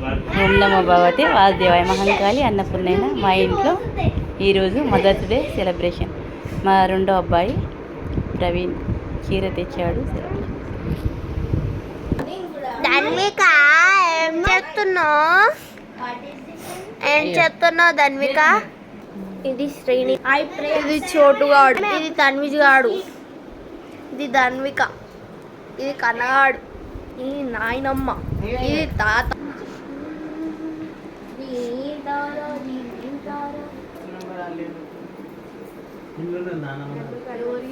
ఓం నమో భగవతి వాసుదేవాయ మహంకాళి అన్నపూర్ణైన మా ఇంట్లో ఈరోజు మదర్స్ డే సెలబ్రేషన్. మా రెండో అబ్బాయి ప్రవీణ్ చీర తెచ్చాడు ధన్విక ఏం చేస్తున్నావు? ఏం చేస్తున్నావు ధన్విక? ఇది శ్రేణి ఇది చోటుగాడు ఇది తన్విజ్ గాడు. ఇది ధన్విక. ఇది కన్నగాడు. ఇది నాయనమ్మ. ఇది తాత.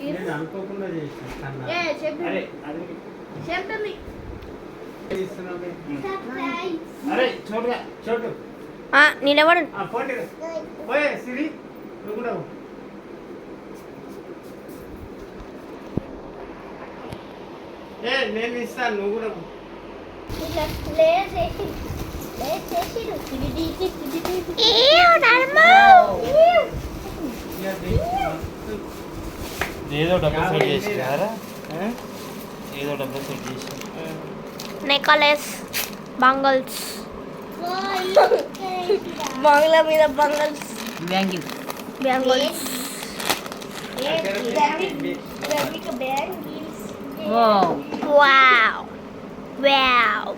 నేను అనుకోకుండా చేసిన నిలబడు. సిరి. నువ్వు కూడా నేను ఇస్తాను నువ్వు కూడా ఏదో డబ్బు యాభై సెట్ ఎనిమిది చేసినారా ఆ? ఏదో డబ్బు సెట్ చేసి నెకలెస్ బంగల్స్ బంగ్లా మీద bangles bangle bangles wow wow వేడిగా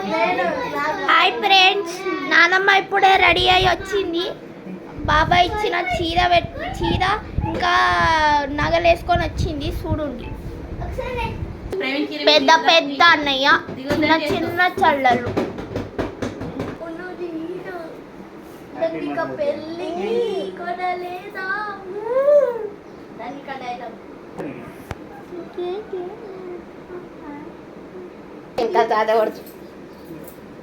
hi friends నానమ్మ ఇప్పుడే రెడీ అయ్యి వచ్చింది. బాబాయ్ ఇచ్చిన చీర చీర ఇంకా నగలేసుకొని వచ్చింది చూడండి. పెద్ద పెద్ద అన్నయ్య చిన్న చిన్న చల్లలు. పెళ్ళి ఇంకా